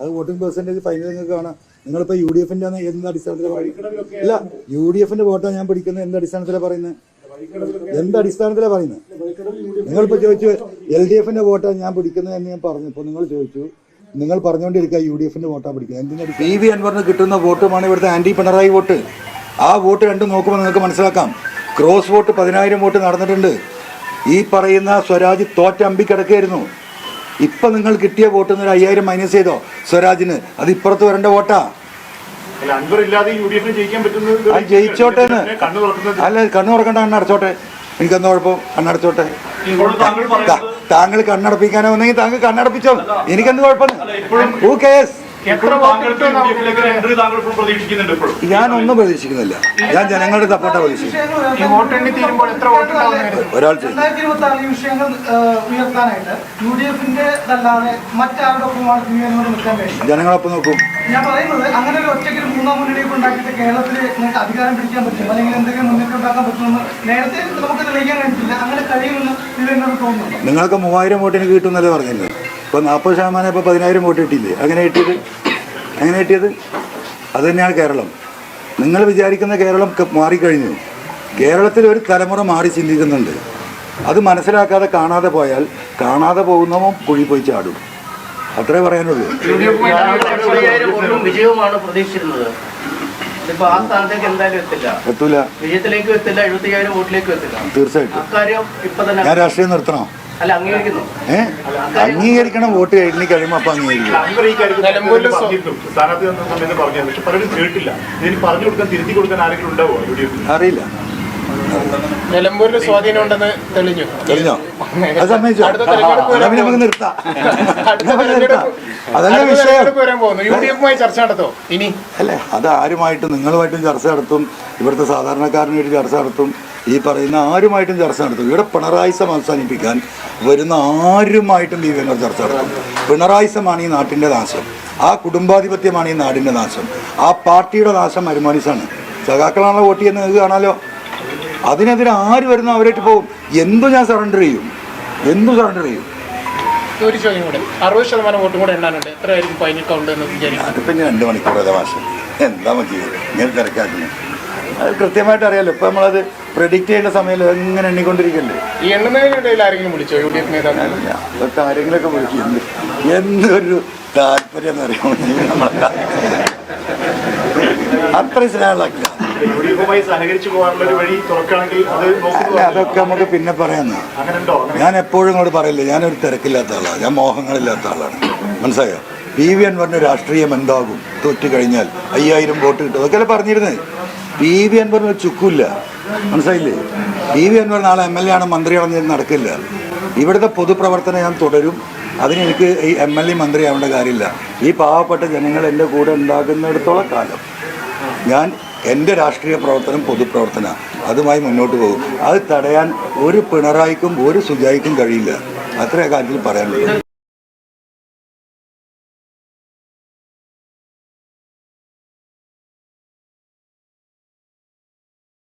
അത് voting percentage final നിങ്ങൾക്ക് കാണാം. നിങ്ങളിപ്പോ യു ഡി എഫിന്റെ എന്ത് അടിസ്ഥാനത്തിലാണ് ഇല്ല യു ഡി എഫിന്റെ വോട്ടാണ് ഞാൻ പിടിക്കുന്നത്. എന്ത് അടിസ്ഥാനത്തിലാണ് പറയുന്നത്? എന്ത് അടിസ്ഥാനത്തിലാണ് പറയുന്നത്? നിങ്ങളിപ്പോ ചോദിച്ചു എൽ ഡി എഫിന്റെ വോട്ടാണ് ഞാൻ പിടിക്കുന്നത് എന്ന് ഞാൻ പറഞ്ഞു. ഇപ്പൊ നിങ്ങൾ ചോദിച്ചു നിങ്ങൾ പറഞ്ഞുകൊണ്ടിരിക്കുക യു ഡി എഫിന്റെ വോട്ടാണ് പിടിക്കുന്നത് എന്തിനാണ് പി വി അൻവറിന് കിട്ടുന്ന വോട്ടുമാണ് ഇവിടുത്തെ ആന്റി പിണറായി വോട്ട്. ആ വോട്ട് രണ്ടും നോക്കുമ്പോൾ നിങ്ങൾക്ക് മനസ്സിലാക്കാം. ക്രോസ് വോട്ട് പതിനായിരം വോട്ട് നടന്നിട്ടുണ്ട്. ഈ പറയുന്ന സ്വരാജ് തോറ്റമ്പി കിടക്കുകയായിരുന്നു. ഇപ്പൊ നിങ്ങൾ കിട്ടിയ വോട്ട് ഒരു അയ്യായിരം മൈനസ് ചെയ്തോ? സ്വരാജിന്. അത് ഇപ്പുറത്ത് വരേണ്ട വോട്ടാ. അത് ജയിച്ചോട്ടെ അല്ല കണ്ണു തുറക്കണ്ട കണ്ണടച്ചോട്ടെ എനിക്കെന്താ കുഴപ്പം? കണ്ണടച്ചോട്ടെ താങ്കൾ കണ്ണടപ്പിക്കാനോ വന്നെങ്കിൽ താങ്കൾ കണ്ണടപ്പിച്ചോ എനിക്കെന്ത് കുഴപ്പം? ഹൂ കേസ് ഞാനൊന്നും പ്രതീക്ഷിക്കുന്നില്ല. ഞാൻ ജനങ്ങളുടെ സപ്പോർട്ടാ പ്രതീക്ഷിക്കുന്നത്. ഒരാൾ ജനങ്ങളൊപ്പം നോക്കും. ഞാൻ പറയുന്നത് അങ്ങനെ ഒരു ഒറ്റയ്ക്ക് മൂന്നാം മുന്നണിയൊക്കെ ഉണ്ടാക്കിയിട്ട് കേരളത്തിൽ നിങ്ങൾക്ക് അധികാരം പിടിക്കാൻ പറ്റും അല്ലെങ്കിൽ എന്തെങ്കിലും മുന്നേറ്റം ഉണ്ടാക്കാൻ പറ്റുമെന്ന് നേരത്തെ നമുക്ക് തെളിയിക്കാൻ കഴിഞ്ഞിട്ടില്ല. അങ്ങനെ കഴിയുമെന്ന് ഇത് എന്നോട് തോന്നുന്നുണ്ട്? നിങ്ങൾക്ക് മൂവായിരം വോട്ടിന് കിട്ടുമെന്നല്ലേ പറഞ്ഞില്ലേ ഇപ്പൊ നാൽപ്പത് ശതമാനം ഇപ്പൊ പതിനായിരം വോട്ട് കിട്ടിയില്ലേ? അങ്ങനെ കിട്ടിയത്? എങ്ങനെ കിട്ടിയത്? അത് തന്നെയാണ് കേരളം. നിങ്ങൾ വിചാരിക്കുന്ന കേരളം മാറിക്കഴിഞ്ഞു. കേരളത്തിൽ ഒരു തലമുറ മാറി ചിന്തിക്കുന്നുണ്ട്. അത് മനസ്സിലാക്കാതെ കാണാതെ പോയാൽ കാണാതെ പോകുന്നവൻ കുഴി പോയി ചാടും. അത്രേ പറയാനുള്ളൂ. വിജയവുമാണ് പ്രതീക്ഷിച്ചിരുന്നത്. എത്തൂല. വോട്ടിലേക്ക് എത്തില്ല. തീർച്ചയായിട്ടും. ഞാൻ രാഷ്ട്രീയം നിർത്തണോ? അംഗീകരിക്കണം വോട്ട് എണ്ണി കഴിയുമ്പോൾ അപ്പൊ അംഗീകരിക്കും. അറിയില്ല. നിലമ്പൂരിൽ സ്വാധീനം ഉണ്ടെന്ന് തെളിഞ്ഞു. തെളിഞ്ഞോ? അത് സമ്മതിച്ചോ? നമുക്ക് നിർത്താം. അതല്ല വിഷയം. യു ഡി എഫുമായി ചർച്ച നടത്തോ? ഇനി. അല്ലേ അത് ആരുമായിട്ടും നിങ്ങളുമായിട്ടും ചർച്ച നടത്തും. ഇവിടുത്തെ സാധാരണക്കാരനായിട്ട് ചർച്ച നടത്തും. ഈ പറയുന്ന ആരുമായിട്ടും ചർച്ച നടത്തും ഇവിടെ പിണറായി സം അവസാനിപ്പിക്കാൻ വരുന്ന ആരുമായിട്ടും ബി വിനോദ് ചർച്ച നടത്തും പിണറായിസമാണ് ഈ നാട്ടിന്റെ നാശം. ആ കുടുംബാധിപത്യമാണ് ഈ നാടിന്റെ നാശം. ആ പാർട്ടിയുടെ നാശം അനുമാനിച്ചാണ് സഖാക്കളാണല്ലോ വോട്ട് ചെയ്യുന്നത് നിങ്ങൾക്ക് കാണാലോ? അതിനെതിരെ ആര് വരുന്ന അവരായിട്ട് പോകും. എന്തു ഞാൻ സറണ്ടർ ചെയ്യും? എന്തു സറണ്ടർ ചെയ്യും? ഒരു ചോദ്യം കൂടെ. അറുപത് ശതമാനം വോട്ടും കൂടെ എണ്ണാനുണ്ട് എത്രയായിരിക്കും ഫൈനൽ കൗണ്ട് എന്ന് വിചാരിക്കും അതിപ്പോൾ ഇനി രണ്ട് മണിക്കൂറല്ലേ മാഷ എന്താ മതി? ഇങ്ങനെ തിരക്കാക്കുന്നത് അത് കൃത്യമായിട്ട് അറിയാലോ. ഇപ്പം നമ്മളത് പ്രെഡിക്റ്റ് ചെയ്യേണ്ട സമയം എങ്ങനെ എണ്ണിക്കൊണ്ടിരിക്കണ്ടേ? ഈ എണ്ണുന്നതിനിടയിൽ ആരെങ്കിലും വിളിച്ചോ? യു ഡി എഫ് നേതാക്കൾ അല്ല അതൊക്കെ ആരെങ്കിലുമൊക്കെ വിളിക്കുന്നുണ്ട് എന്ത് എന്തൊരു താല്പര്യം എന്ന് അറിയാമോ അത്രയും സ്നേഹമാക്കില്ല യു സഹകരിച്ചു പോകാനുള്ള ഒരു വഴി തുറക്കുകയാണെങ്കിൽ അല്ല അതൊക്കെ നമുക്ക് പിന്നെ പറയാന്ന് ഞാൻ എപ്പോഴും ഇങ്ങോട്ട് പറയില്ല. ഞാനൊരു തിരക്കില്ലാത്ത ആളാണ് ഞാൻ മോഹങ്ങളില്ലാത്ത ആളാണ്. മനസ്സിലായോ? പി വി എൻ പറഞ്ഞ രാഷ്ട്രീയം എന്താകും? തോറ്റു കഴിഞ്ഞാൽ അയ്യായിരം വോട്ട് കിട്ടും. അതൊക്കെ പറഞ്ഞിരുന്നത് പി വി അൻവറിന് ചുക്കില്ല മനസ്സിലായില്ലേ? ബി വി അൻവർ നാളെ എം എൽ എ ആണ് മന്ത്രിയാണെന്ന് നടക്കില്ല. ഇവിടുത്തെ പൊതുപ്രവർത്തനം ഞാൻ തുടരും. അതിന് എനിക്ക് ഈ എം എൽ എ മന്ത്രിയാവേണ്ട കാര്യമില്ല. ഈ പാവപ്പെട്ട ജനങ്ങൾ എന്റെ കൂടെ ഉണ്ടാകുന്നിടത്തോളം കാലം ഞാൻ എന്റെ രാഷ്ട്രീയ പ്രവർത്തനം പൊതുപ്രവർത്തന. അതുമായി മുന്നോട്ട് പോകും. അത് തടയാൻ ഒരു പിണറായിക്കും ഒരു സുജായിക്കും കഴിയില്ല. അത്രേ കാര്യത്തിൽ പറയാനുള്ളൂ.